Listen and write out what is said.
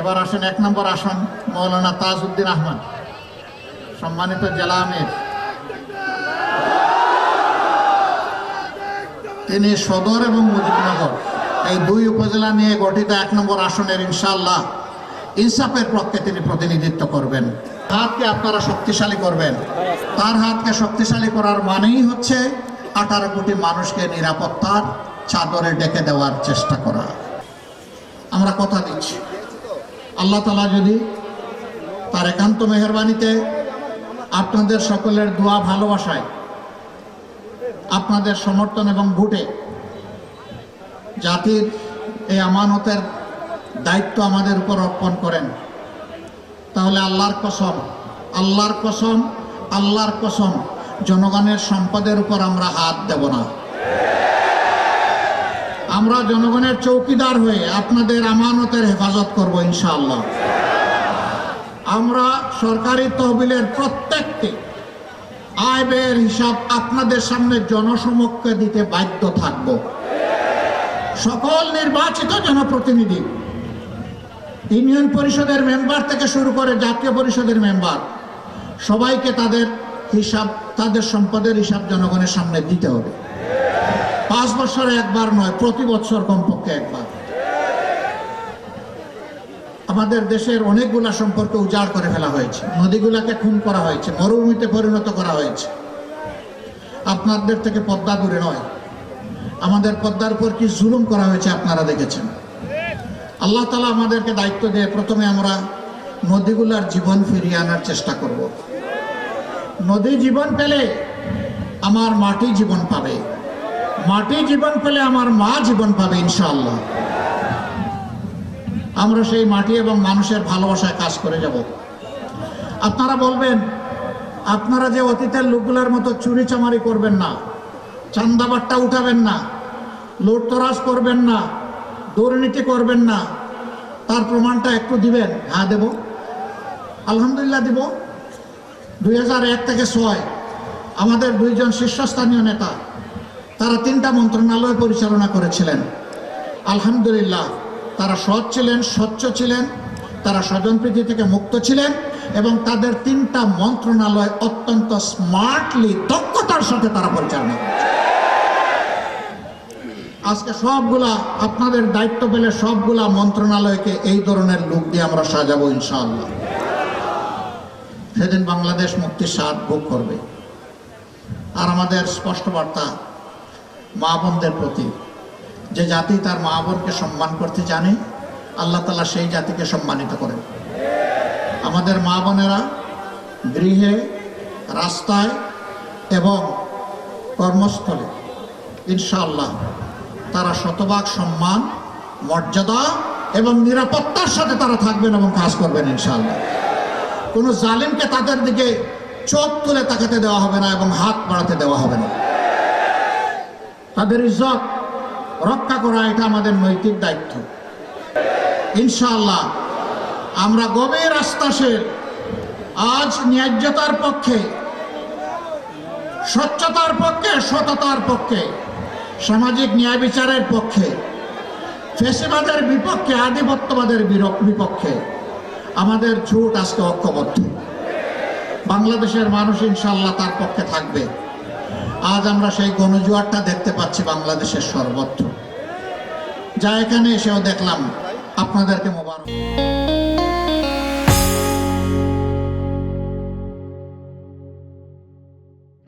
এবার আসেন এক নম্বর আসন মৌলানা তাজউদ্দিন আহমদ। সম্মানিত জেলা আমির। তিনি সদর এবং মুজিবনগর, এই দুই উপজেলা নিয়ে গঠিত এক নম্বর আসনের ইনশাআল্লাহ ইনসাফের পক্ষে তিনি প্রতিনিধিত্ব করবেন। হাতকে আপনারা শক্তিশালী করবেন। তার হাতকে শক্তিশালী করার মানেই হচ্ছে আঠারো কোটি মানুষকে নিরাপত্তার চাদরে ডেকে দেওয়ার চেষ্টা করা। আমরা কথা দিচ্ছি। আল্লাহ তালা যদি তার একান্ত মেহরবানিতে আপনাদের সকলের দোয়া ভালোবাসায়, আপনাদের সমর্থন এবং ভোটে জাতির এই আমানতের দায়িত্ব আমাদের উপর অর্পণ করেন, তাহলে আল্লাহর কসম আল্লাহর কসম আল্লাহর কসম, জনগণের সম্পদের উপর আমরা হাত দেব না। আমরা জনগণের চৌকিদার হয়ে আপনাদের আমানতের হেফাজত করব ইনশাআল্লাহ। আমরা সরকারি তহবিলের প্রত্যেকটি আয় ব্যয়ের হিসাব আপনাদের সামনে জনসমক্ষে দিতে বাধ্য থাকব। সকল নির্বাচিত জনপ্রতিনিধি, ইউনিয়ন পরিষদের মেম্বার থেকে শুরু করে জাতীয় পরিষদের মেম্বার, সবাইকে তাদের হিসাব, তাদের সম্পদের হিসাব জনগণের সামনে দিতে হবে। পাঁচ বছরে একবার নয়, প্রতি বছর কমপক্ষে একবার। আমাদের দেশের অনেকগুলা সম্পর্ক উজাড় করে ফেলা হয়েছে। নদীগুলাকে খুন করা হয়েছে, মরুভূমিতে পরিণত করা হয়েছে। আপনাদের থেকে পদ্মা দূরে নয়। আমাদের পদ্মার উপর কি জুলুম করা হয়েছে আপনারা দেখেছেন? আল্লাহ তালা আমাদেরকে দায়িত্ব দিয়ে প্রথমে আমরা নদীগুলার জীবন ফিরিয়ে আনার চেষ্টা করব। নদী জীবন পেলে আমার মাটি জীবন পাবে। মাটি জীবন পেলে আমার মা জীবন পাবে, ইনশাআল্লাহ। আমরা সেই মাটি এবং মানুষের ভালোবাসায় কাজ করে যাব। আপনারা বলবেন, আপনারা যে অতীতের লোকগুলোর মতো চুরি চামারি করবেন না চান্দাবাট্টা উঠাবেন না, লুটতরাজ করবেন না, দুর্নীতি করবেন না, তার প্রমাণটা একটু দিবেন? হ্যাঁ দেব। আলহামদুলিল্লাহ দিব। দুই থেকে ছয়, আমাদের দুইজন শীর্ষস্থানীয় নেতা তারা তিনটা মন্ত্রণালয় পরিচালনা করেছিলেন। আলহামদুলিল্লাহ, তারা সৎ ছিলেন, স্বচ্ছ ছিলেন, তারা স্বজনপ্রীতি থেকে মুক্ত ছিলেন এবং তাদের তিনটা মন্ত্রণালয় অত্যন্ত স্মার্টলি দক্ষতার সাথে তারা পরিচালনা আজকে সবগুলা আপনাদের দায়িত্ব পেলে সবগুলা মন্ত্রণালয়কে এই ধরনের লোক দিয়ে আমরা সাজাবো ইনশাআল্লাহ। সেদিন বাংলাদেশ মুক্তির স্বাদ ভোগ করবে। আর আমাদের স্পষ্ট বার্তা মা বোনদের প্রতি। যে জাতি তার মা বোনকে সম্মান করতে জানে, আল্লাহ তালা সেই জাতিকে সম্মানিত করেন। আমাদের মা বোনেরা গৃহে, রাস্তায় এবং কর্মস্থলে, ইনশাআল্লাহ তারা শতভাগ সম্মান, মর্যাদা এবং নিরাপত্তার সাথে তারা থাকবেন এবং কাজ করবেন ইনশাআল্লাহ। কোনো জালিমকে তাদের দিকে চোখ তুলে তাকাতে দেওয়া হবে না এবং হাত বাড়াতে দেওয়া হবে না। তাদের ইজ্জত রক্ষা করা, এটা আমাদের নৈতিক দায়িত্ব। ইনশাআল্লাহ, আমরা গভীর আস্তাসের আজ ন্যায্যতার পক্ষে, স্বচ্ছতার পক্ষে, সততার পক্ষে, সামাজিক ন্যায় বিচারের পক্ষে, ফেসিবাদের বিপক্ষে, আধিপত্যবাদের বিপক্ষে, আমাদের ঝুট আজকে ঐক্যবদ্ধ। বাংলাদেশের মানুষ ইনশাল্লাহ তার পক্ষে থাকবে। আজ আমরা সেই গণজোয়ারটা দেখতে পাচ্ছি বাংলাদেশের সর্বত্র। যা এখানে এসেও দেখলাম। আপনাদেরকে মোবারক